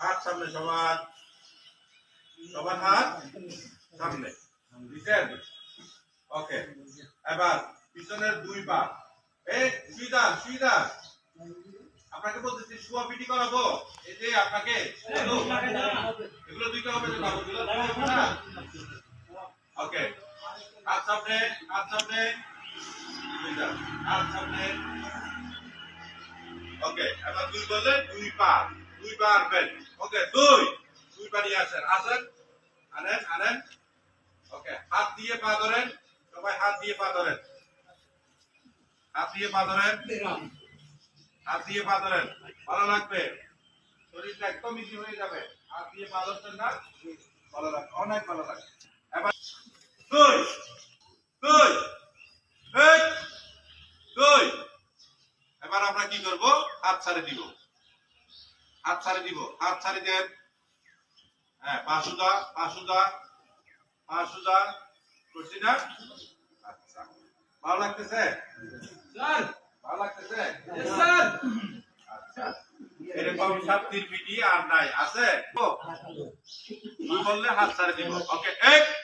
হাত সামনে, সবার। সবার হাত সামনে। ওকে। এবার পিছনের দুই পা। আপনাকে বলতেছি, শুয়া পিটি করাবো। এই যে আপনাকে এগুলো দুইটা হবে ওকে। হাত সামনে হাত সামনে। হাত সামনে। ওকে, এবার দুই বললে দুই পা দুই পা আনবেন ওকে, দুই দুই পা নিয়ে আসেন। আসেন, আনেন আনেন। ওকে, হাত দিয়ে পা ধরেন। সবাই হাত দিয়ে পা ধরেন। হাত দিয়ে পা ধরেন। হাত দিয়ে পা ধরেন। ভালো লাগবে। শরীরটা একদম ইজি হয়ে যাবে। হাত দিয়ে পা ধরছেন না? ভালো লাগবে, অনেক ভালো লাগবে। এবার দুই দুই এক দুই এবার আমরা কি করব? হাত ছাড়ে দিব। হাত ছাড়ে দিব। হাত ছাড়ে দেন হ্যাঁ পা সুদা পা সুদা পা সুদা করছি না। আচ্ছা। ভালো লাগতেছে? স্যার। ভালো লাগতেছে? স্যার। আচ্ছা। এরকম সব পিটি আর নাই। আছে? বললে হাত ছাড়ে দিব। ওকে এক।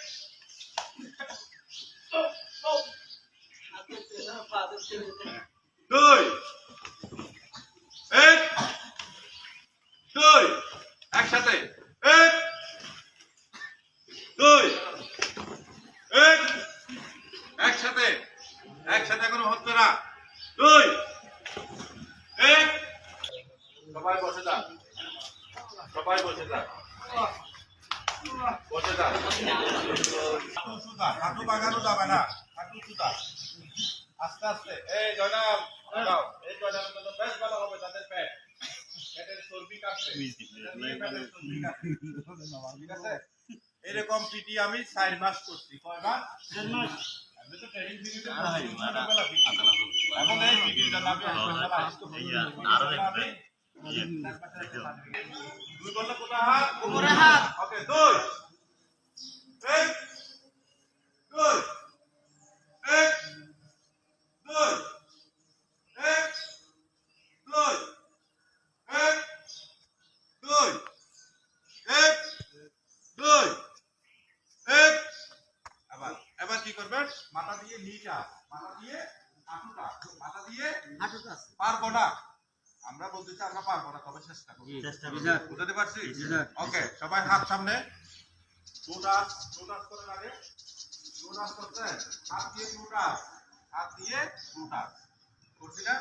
দুই এক দুই একসাথে। এক, দুই, এক, একসাথে। একসাথে কোনো হচ্ছে না। দুই, এক। সবাই বসে যান। সবাই বসে হাঁটু সুদা আস্তে আস্তে। এই জয়নাল দাও এই তো বেশ ভালো হবে তাদের পেট এরকম পিটি আমি চার মাস করছি। কয় মাস? আমি তো ট্রেনিং পিরিয়ডে ছোটবেলা পিটি। এখন এই পিটিটা আমি একবেলা আসতে বলি। আমি দুই বললে কোথায় হাত? উপরে হাত। ওকে দুই এক দুই এক দুই এক দুই এক দুই এক দুই এক আবার এবার কি করবেন মাথা দিয়ে নিচা মাথা দিয়ে হাঁটুটা মাথা দিয়ে হাঁটুটা পারব না আমরা বলতেছি আমরা পারব না তবে চেষ্টা করব। বুঝতে পারছি? ওকে সবাই হাত সামনে। করে লাগে দুটাস করতে। হাত দিয়ে দুটাস হাত। দিয়ে করছি না?